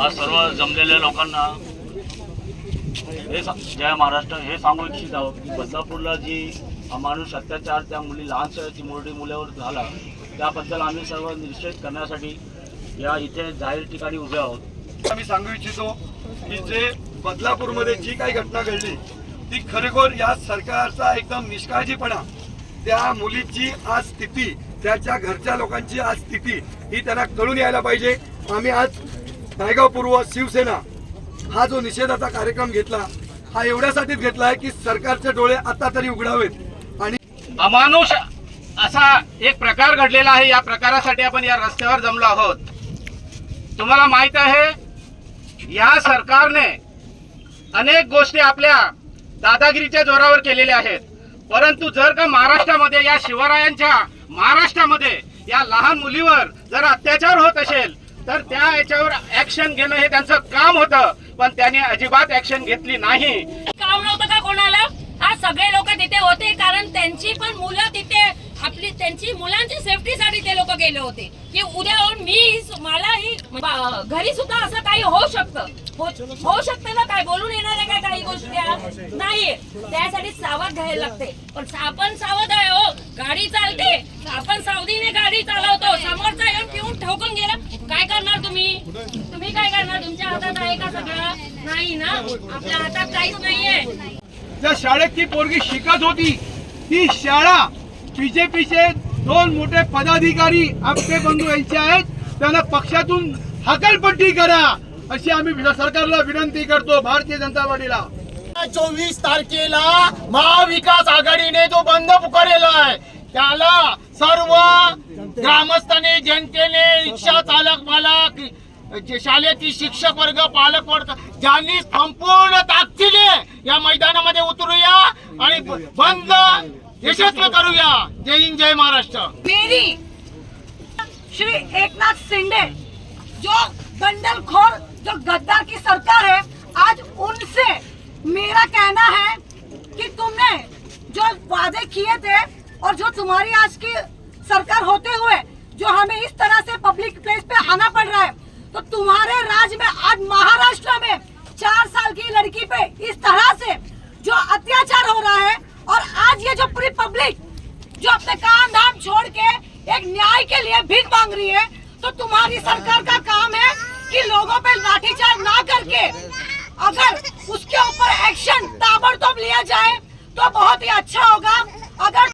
आज सर्व जमलेल्या लोकांना हे जय महाराष्ट्र हे सांगू इच्छित आहोत की बदलापूरला जी अमानुष अत्याचार त्या मुली लहानशा चिमुरडी मुलावर झाला त्याबद्दल आम्ही सर्व निश्चित करण्यासाठी या इथे जाहीर ठिकाणी उभे आहोत. आम्ही सांगू इच्छितो की जे बदलापूरमध्ये जी काही घटना घडली ती खरोखर या सरकारचा एकदम निष्काळजीपणा त्या मुलीची आज स्थिती त्याच्या घरच्या लोकांची आज स्थिती ही त्यांना कळून यायला पाहिजे. आम्ही आज नायगाव पूर्व शिवसेना हा जो निषेधाचा कार्यक्रम घेतला हा एवढ्यासाठीच घेतला आहे की सरकारचे डोळे आता तरी उघडावेत. आणि अमानुष असा एक प्रकार घडलेला आहे या प्रकारासाठी आपण या रस्त्यावर जमलो आहोत. तुम्हाला माहीत आहे या सरकारने अनेक गोष्टी आपल्या दादागिरीच्या जोरावर केलेल्या आहेत. परंतु जर का महाराष्ट्रामध्ये या शिवरायांच्या महाराष्ट्रामध्ये या लहान मुलीवर जर अत्याचार होत असेल तर त्या याच्यावर ऍक्शन घेणं हे त्यांचं काम होतं. पण त्यांनी अजिबात ऍक्शन घेतली नाही. काम नव्हतं का कोणाला? आज सगळे लोक तिथे होते कारण त्यांची पण मुलं तिथे आपली त्यांची मुलांची सेफ्टीसाठी ते लोक गेले होते. की उद्या मी मलाही घरी सुद्धा असं काही होऊ शकतं. हो, होऊ शकतं ना? काय बोलून येणार आहे काय काही गोष्टी नाही त्यासाठी सावध घ्यायला लागते. पण आपण सावध आहे हो. गाडी चालते. आपण सावधीने गाडी चालवतो. समोरचा येऊन पिऊन ठोकून गेला. काय करणार तुम्ही? तुम्ही काय करणार? तुमच्या हातात आहे का सगळं? नाही ना? आपल्या हातात काहीच नाहीये. ज्या शाळेत ती पोरगी शिकत होती ती शाळा बीजेपीचे दोन मोठे पदाधिकारी आपटे बंधू यांचे आहेत. त्यांना पक्षातून हकलपट्टी करा अशी आम्ही सरकारला विनंती करतो भारतीय जनता पार्टीला. चोवीस तारखेला महाविकास आघाडीने जो बंद पुकारलेला आहे त्याला सर्व ग्रामस्थांनी जनतेने रिक्षा चालक मालक जे शाळेतील शिक्षक वर्ग पालक वर्ग ज्यांनी संपूर्ण ताकदीने या मैदानामध्ये उतरूया आणि बंद यशस्वी करूया. जय हिंद जय महाराष्ट्र. मेरी श्री एकनाथ शिंदे जो बंडलखोर जो गद्दार की सरकार है आज उनसे मेरा कहना है कि तुमने जो वादे किए थे और जो तुम्हारी आज की सरकार होते हुए जो हमें इस तरह से पब्लिक प्लेस पे आना पड़ रहा है तो तुम्हारे राज्य में आज महाराष्ट्र में चार साल की लड़की पे इस तरह से जो अत्याचार हो रहा है और आज ये जो पूरी पब्लिक जो अपने काम धाम छोड़ के एक न्याय के लिए भीख मांग रही है तो तुम्हारी सरकार का काम है कि लोगों पे लाठीचार्ज ना करके अगर उसके ऊपर एक्शन ताबड़तोड़ लिया जाए तो बहुत ही अच्छा होगा। अगर